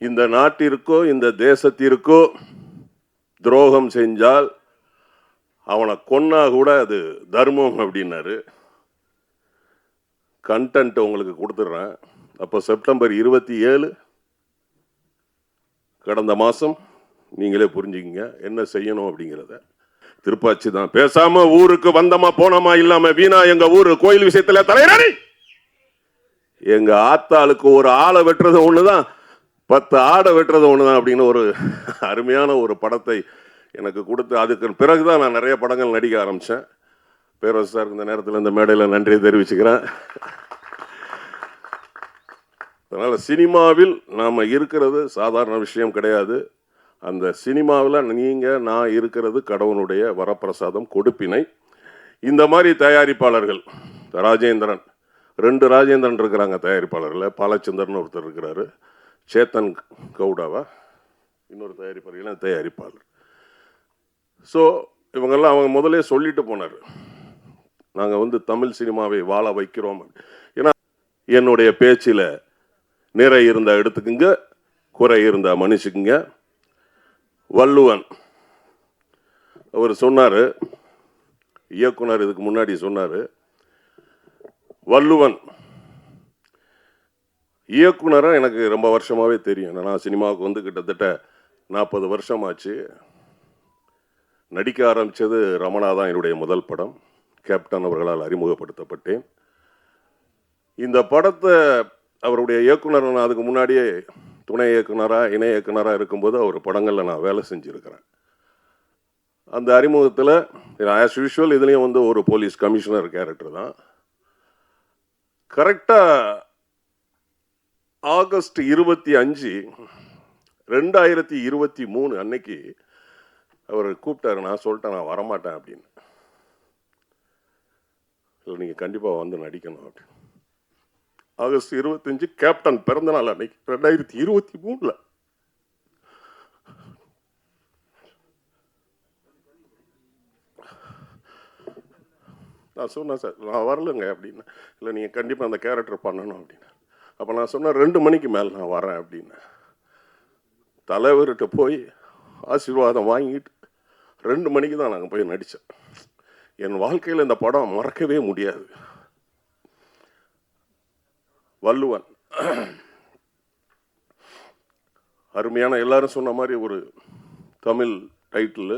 இந்த நாட்டிற்கோ இந்த தேசத்திற்கோ துரோகம் செஞ்சால் அவனை கொன்னா கூட அது தர்மம் அப்படின்னாரு. கண்டென்ட் உங்களுக்கு கொடுத்துட்றேன். அப்போ செப்டம்பர் இருபத்தி ஏழு கடந்த மாதம் நீங்களே புரிஞ்சுக்கிங்க என்ன செய்யணும் அப்படிங்கிறத. திருப்பாச்சி தான் பேசாம ஊருக்கு வந்தமா போனோமா இல்லாம வீணா எங்க ஊரு கோயில் விஷயத்துல தலைவராணி எங்க ஆத்தாளுக்கு ஒரு ஆளை வெட்டுறது ஒண்ணுதான். பத்து ஆடை வெட்டுறது ஒன்று தான் அப்படின்னு ஒரு அருமையான ஒரு படத்தை எனக்கு கொடுத்து அதுக்கு பிறகு தான் நான் நிறைய படங்கள் நடிக்க ஆரம்பித்தேன் பேரரசு சார் இந்த நேரத்தில் இந்த மேடையில் நன்றியை தெரிவிச்சுக்கிறேன். அதனால் சினிமாவில் நாம் இருக்கிறது சாதாரண விஷயம் கிடையாது. அந்த சினிமாவில் நீங்கள் நான் இருக்கிறது கடவுளுடைய வரப்பிரசாதம் கொடுப்பினை. இந்த மாதிரி தயாரிப்பாளர்கள் ராஜேந்திரன் ரெண்டு ராஜேந்திரன் இருக்கிறாங்க தயாரிப்பாளர்ல பாலச்சந்திரன் ஒருத்தர் இருக்கிறாரு. சேத்தன் கவுடாவா? இன்னொரு தயாரிப்பாளர் இளம் தயாரிப்பாளர். ஸோ இவங்கெல்லாம் அவங்க முதலே சொல்லிட்டு போனார். நாங்கள் வந்து தமிழ் சினிமாவை வாழ வைக்கிறோம். ஏன்னா என்னுடைய பேச்சில் நிறை இருந்தால் எடுத்துக்குங்க குறை இருந்தால் மன்னிச்சுக்குங்க. வள்ளுவன் அவர் சொன்னார் இயக்குனர் இதுக்கு முன்னாடி சொன்னார் வள்ளுவன் இயக்குனராக எனக்கு ரொம்ப வருஷமாகவே தெரியும். நான் சினிமாவுக்கு வந்து கிட்டத்தட்ட நாற்பது வருஷம் ஆச்சு நடிக்க ஆரம்பித்தது ரமணா தான் என்னுடைய முதல் படம். கேப்டன் அவர்களால் அறிமுகப்படுத்தப்பட்டேன். இந்த படத்தை அவருடைய இயக்குனர் நான் அதுக்கு முன்னாடியே துணை இயக்குனராக இணை இயக்குனராக இருக்கும்போது அவர் படங்களில் நான் வேலை செஞ்சுருக்கிறேன். அந்த அறிமுகத்தில் ஆஸ் யூஷுவல் இதுலேயும் வந்து ஒரு போலீஸ் கமிஷனர் கேரக்டர் தான். கரெக்டாக ஆகஸ்ட் இருபத்தி அஞ்சு ரெண்டாயிரத்தி இருபத்தி மூணு அன்னைக்கு அவர் கூப்பிட்டாரு நான் சொல்லிட்டேன் நான் வரமாட்டேன் அப்படின்னு. இல்லை நீங்கள் கண்டிப்பாக வந்து நடிக்கணும் அப்படின்னு. ஆகஸ்ட் இருபத்தஞ்சு கேப்டன் பிறந்தநாள் அன்னைக்கு ரெண்டாயிரத்தி இருபத்தி மூணில். நான் சொன்னேன் சார் நான் வரலங்க அப்படின்னு. இல்லை நீங்கள் கண்டிப்பாக அந்த கேரக்டர் பண்ணணும் அப்படின்னு. அப்போ நான் சொன்னேன் ரெண்டு மணிக்கு மேலே நான் வரேன் அப்படின்னு. தலைவர்கிட்ட போய் ஆசீர்வாதம் வாங்கிட்டு ரெண்டு மணிக்கு தான் நாங்கள் போய் நடித்தேன் என் வாழ்க்கையில் இந்த படம் மறக்கவே முடியாது. வள்ளுவன். அருமையான எல்லாரும் சொன்ன மாதிரி ஒரு தமிழ் டைட்டில்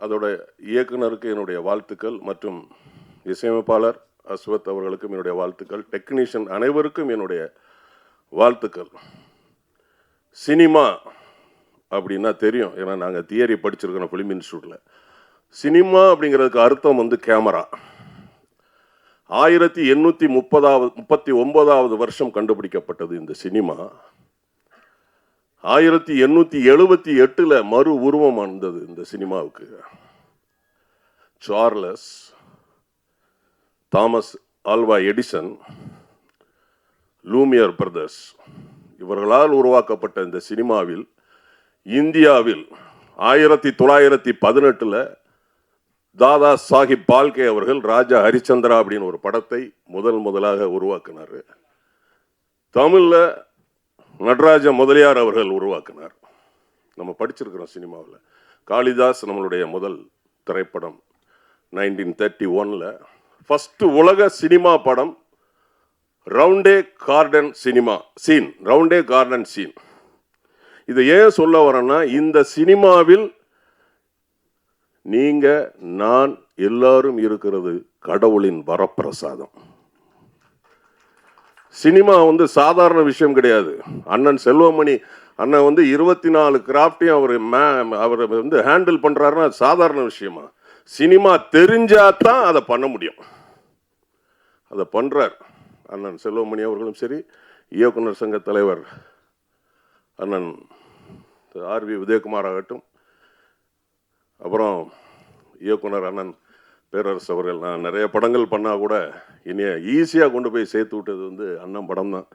அதோட இயக்குனருக்கு என்னுடைய வாழ்த்துக்கள் மற்றும் இசையமைப்பாளர் அஸ்வத் அவர்களுக்கும் என்னுடைய வாழ்த்துக்கள். டெக்னீஷியன் அனைவருக்கும் என்னுடைய வாழ்த்துக்கள். சினிமா அப்படின்னா தெரியும். ஏன்னா நாங்கள் தியரி படிச்சிருக்கிறோம் ஃபிலிம் இன்ஸ்டியூட்டில் சினிமா அப்படிங்கிறதுக்கு அர்த்தம் வந்து கேமரா. ஆயிரத்தி எண்ணூற்றி முப்பதாவது முப்பத்தி ஒன்பதாவது வருஷம் கண்டுபிடிக்கப்பட்டது இந்த சினிமா. ஆயிரத்தி எண்ணூற்றி எழுபத்தி எட்டில் மறு உருவம் வந்தது இந்த சினிமாவுக்கு. Charles Thomas Alva Edison Lumiere brothers இவர்களால் உருவாக்கப்பட்ட இந்த சினிமாவில் இந்தியாவில் ஆயிரத்தி தொள்ளாயிரத்தி பதினெட்டில் தாதா சாஹிப் பால்கே அவர்கள் ராஜா ஹரிச்சந்திரா அப்படின்னு ஒரு படத்தை முதல் முதலாக உருவாக்கினார். தமிழில் நடராஜ முதலியார் அவர்கள் உருவாக்கினார். நம்ம படிச்சிருக்கிறோம் சினிமாவில். காளிதாஸ் நம்மளுடைய முதல் திரைப்படம். நைன்டீன் தேர்ட்டி ஒனில் ஃபஸ்ட்டு உலக சினிமா படம் Roundhay garden cinema scene Roundhay garden scene இதை ஏன் சொல்ல வரேன்னா இந்த சினிமாவில் நீங்கள் நான் எல்லாரும் இருக்கிறது கடவுளின் வரப்பிரசாதம். சினிமா வந்து சாதாரண விஷயம் கிடையாது. அண்ணன் செல்வமணி அண்ணன் வந்து இருபத்தி நாலு கிராஃப்டையும் அவர் மே அவர் வந்து ஹேண்டில் பண்ணுறாருன்னா அது சாதாரண விஷயமா? சினிமா தெரிஞ்சாதான் அதை பண்ண முடியும். அதை பண்ணுறார் அண்ணன் செல்வமணி அவர்களும் சரி இயக்குனர் சங்க தலைவர் அண்ணன் ஆர்வி உதயகுமார் ஆகட்டும் அப்புறம் இயக்குனர் அண்ணன் பேரரசு அவர்கள். நான் நிறைய படங்கள் பண்ணால் கூட இனிய ஈஸியாக கொண்டு போய் சேர்த்து விட்டது வந்து அண்ணன் படம் தான்